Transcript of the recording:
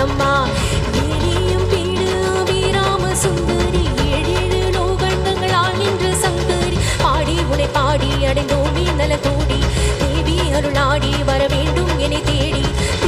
மாட்டம்மா பாடி அடைந்தோம் நீ நல தோ